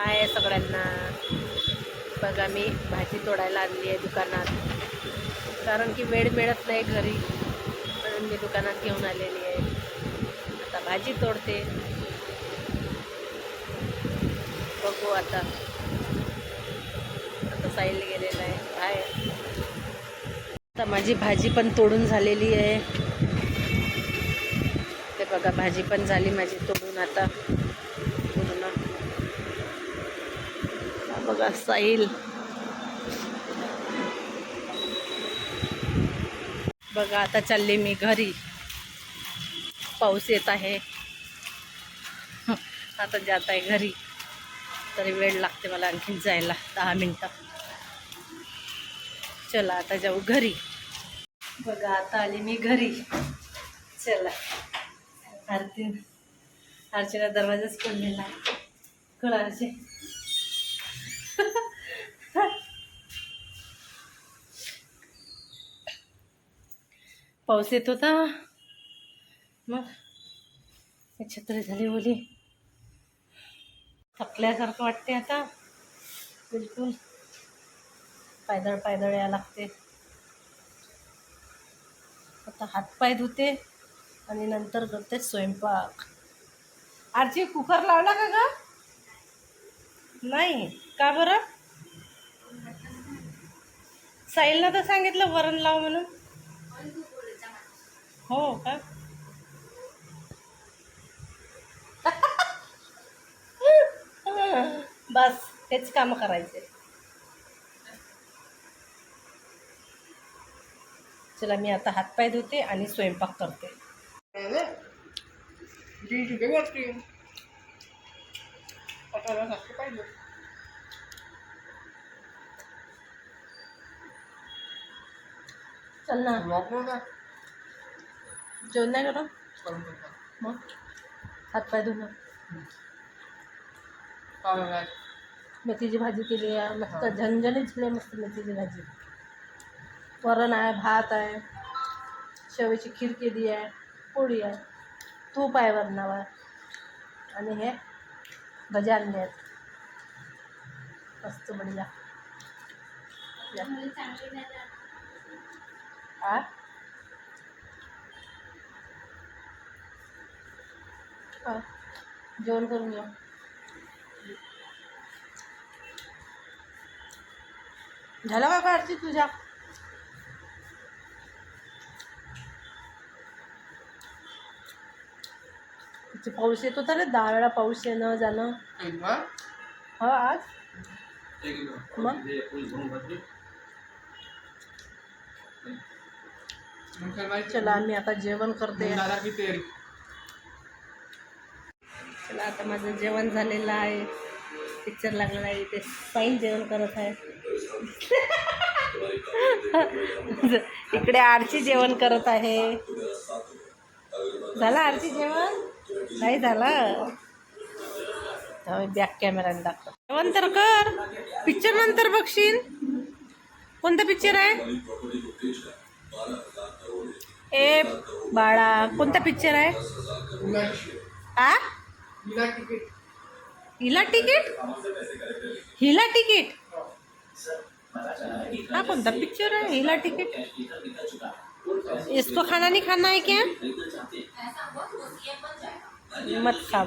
हाय सगळ्यांना. बघा मी भाजी तोडायला आणली आहे दुकानात. कारण की वेळ मिळत नाही घरी. म्हणून मी दुकानात घेऊन आलेली आहे. आता भाजी तोडते. बघू आता. आता साईल गेलेला आहे. हाय आता माझी भाजी पण तोडून झालेली आहे. ते बघा भाजी पण झाली माझी तोडून आता पूर्ण हा बघा साईल बघा आता चालले मी घरी. पाऊस येत आहे. आता जात आहे घरी. तरी वेळ लागते मला आणखीन जायला दहा मिनटं. चला आता जाऊ घरी. बघा आता आली मी घरी. चला. आरती आरतीला दरवाजाच खोललेला आहे. पाऊस येत होता. मग हे छत्री झाली ओली. थकल्यासारखं वाटते आता. बिलकुल पायदळ पायदळ यायला लागते. आता हातपाय धुते आणि नंतर करते स्वयंपाक. आरची कुकर लावला का ग? नाही. का बरं? साईलनं तर सांगितलं वरण लाव म्हणून. हो का बस हेच काम करायचे चला मी आता हातपाय धुते आणि स्वयंपाक करते चल ना जेवण नाही करत? मग? हातपाय धुणं. मेथीची भाजी केली आहे. मस्त झणझणीत झाली मस्त मेथीची भाजी. वरण आहे भात आहे. शेवची खीर केली आहे. पोळी आहे. तूप आहे वरणावर. आणि हे भजे आणले आहेत. मस्त बढिया. आ? जेवण करून घ्या झाला का आरती तुझ्या इथे पाऊस येत होता रे दहा वेळा पाऊस येणं जाणं। हा? आज? मग? चला आम्ही आता जेवण करते. चला आता माझं जेवण झालेलं आहे. पिक्चर लागलेला आहे. इथे साईन जेवण करत आहे. इकडे आरची जेवण करत आहे. झालं आरची जेवण? नाही झालं. बॅक कॅमेराने दाखव. जेवण तर कर. पिक्चर नंतर बघशील. कोणता पिक्चर आहे? ए बाळा कोणता पिक्चर आहे? आ? हिला तिकीट हिला तिकीट कौन सा पिक्चर है हिला टिकट? इसको खाना नहीं खाना है क्या? मत खा